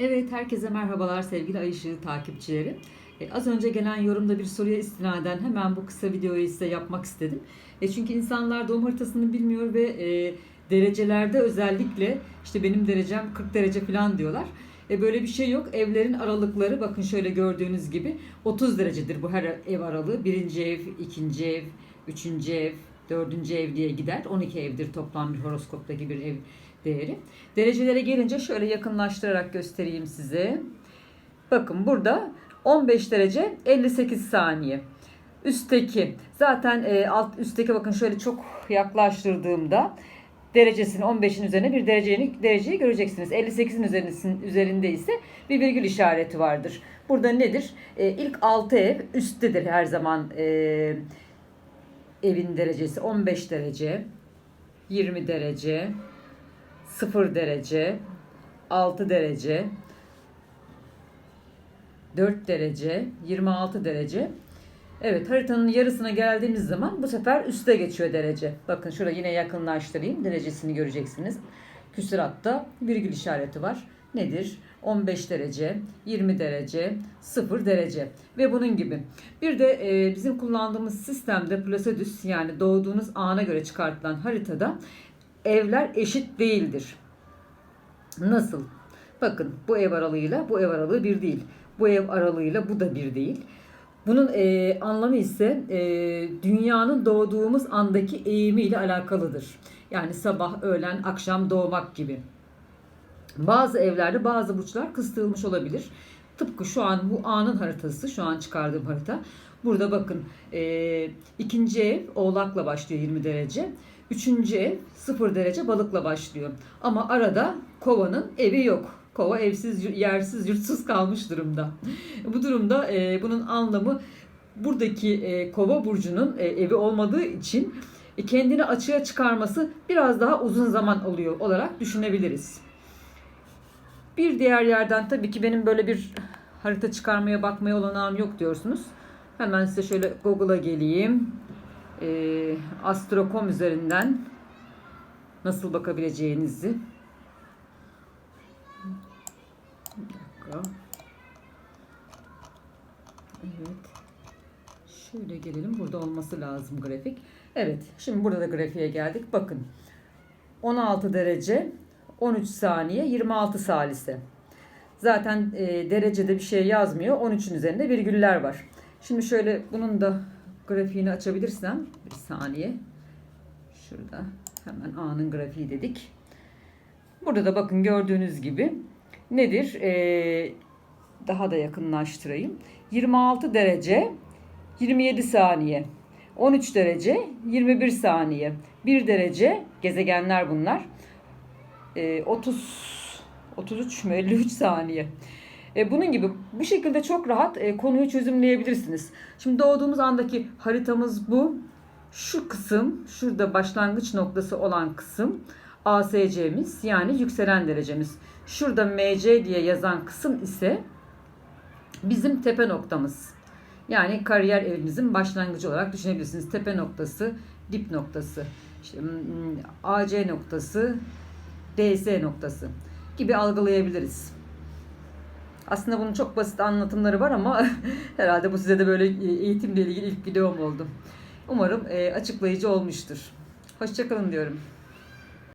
Evet, herkese merhabalar sevgili Ay Işığı takipçileri. E, az önce gelen yorumda bir soruya istinaden hemen bu kısa videoyu size yapmak istedim. E, çünkü insanlar doğum haritasını bilmiyor ve e, derecelerde özellikle işte benim derecem 40 derece falan diyorlar. E, böyle bir şey yok. Evlerin aralıkları bakın şöyle gördüğünüz gibi 30 derecedir bu her ev aralığı. Birinci ev, ikinci ev, üçüncü ev, dördüncü ev diye gider. 12 evdir toplam bir horoskoptaki bir ev değeri. Derecelere gelince şöyle yakınlaştırarak göstereyim size. Bakın burada 15 derece 58 saniye. Üstteki zaten e, alt üstteki bakın şöyle çok yaklaştırdığımda derecesini 15'in üzerine bir dereceyi, dereceyi göreceksiniz. 58'in üzerindesin- üzerinde ise bir virgül işareti vardır. Burada nedir? E, ilk 6 ev üsttedir her zaman e, evin derecesi 15 derece, 20 derece, 0 derece, 6 derece, 4 derece, 26 derece. Evet haritanın yarısına geldiğimiz zaman bu sefer üste geçiyor derece. Bakın şurada yine yakınlaştırayım. Derecesini göreceksiniz. Küsuratta virgül işareti var. Nedir? 15 derece, 20 derece, 0 derece ve bunun gibi. Bir de e, bizim kullandığımız sistemde Placidus yani doğduğunuz ana göre çıkartılan haritada evler eşit değildir. Nasıl? Bakın bu ev aralığıyla bu ev aralığı bir değil. Bu ev aralığıyla bu da bir değil. Bunun e, anlamı ise e, dünyanın doğduğumuz andaki eğimiyle alakalıdır. Yani sabah, öğlen, akşam doğmak gibi. Bazı evlerde bazı burçlar kıstırılmış olabilir. Tıpkı şu an bu anın haritası, şu an çıkardığım harita. Burada bakın e, ikinci ev oğlakla başlıyor 20 derece. Üçüncü ev 0 derece balıkla başlıyor. Ama arada kovanın evi yok. Kova evsiz, yersiz, yurtsuz kalmış durumda. Bu durumda e, bunun anlamı buradaki e, kova burcunun e, evi olmadığı için e, kendini açığa çıkarması biraz daha uzun zaman oluyor olarak düşünebiliriz. Bir diğer yerden tabii ki benim böyle bir harita çıkarmaya bakmaya olanağım yok diyorsunuz. Hemen size şöyle Google'a geleyim. Ee, Astro.com üzerinden nasıl bakabileceğinizi. Bir dakika. Evet. Şöyle gelelim. Burada olması lazım grafik. Evet. Şimdi burada da grafiğe geldik. Bakın. 16 derece 13 saniye 26 salise. Zaten e, derecede bir şey yazmıyor. 13'ün üzerinde virgüller var. Şimdi şöyle bunun da grafiğini açabilirsem bir saniye. Şurada hemen A'nın grafiği dedik. Burada da bakın gördüğünüz gibi nedir? E, daha da yakınlaştırayım. 26 derece 27 saniye. 13 derece 21 saniye. 1 derece gezegenler bunlar. E, 30 33 mü 53 saniye. E, bunun gibi bu şekilde çok rahat e, konuyu çözümleyebilirsiniz. Şimdi doğduğumuz andaki haritamız bu. Şu kısım, şurada başlangıç noktası olan kısım ASC'miz yani yükselen derecemiz. Şurada MC diye yazan kısım ise bizim tepe noktamız. Yani kariyer evimizin başlangıcı olarak düşünebilirsiniz. Tepe noktası, dip noktası, işte, hmm, AC noktası, DS noktası gibi algılayabiliriz. Aslında bunun çok basit anlatımları var ama herhalde bu size de böyle eğitimle ilgili ilk videom oldu. Umarım e, açıklayıcı olmuştur. Hoşçakalın diyorum.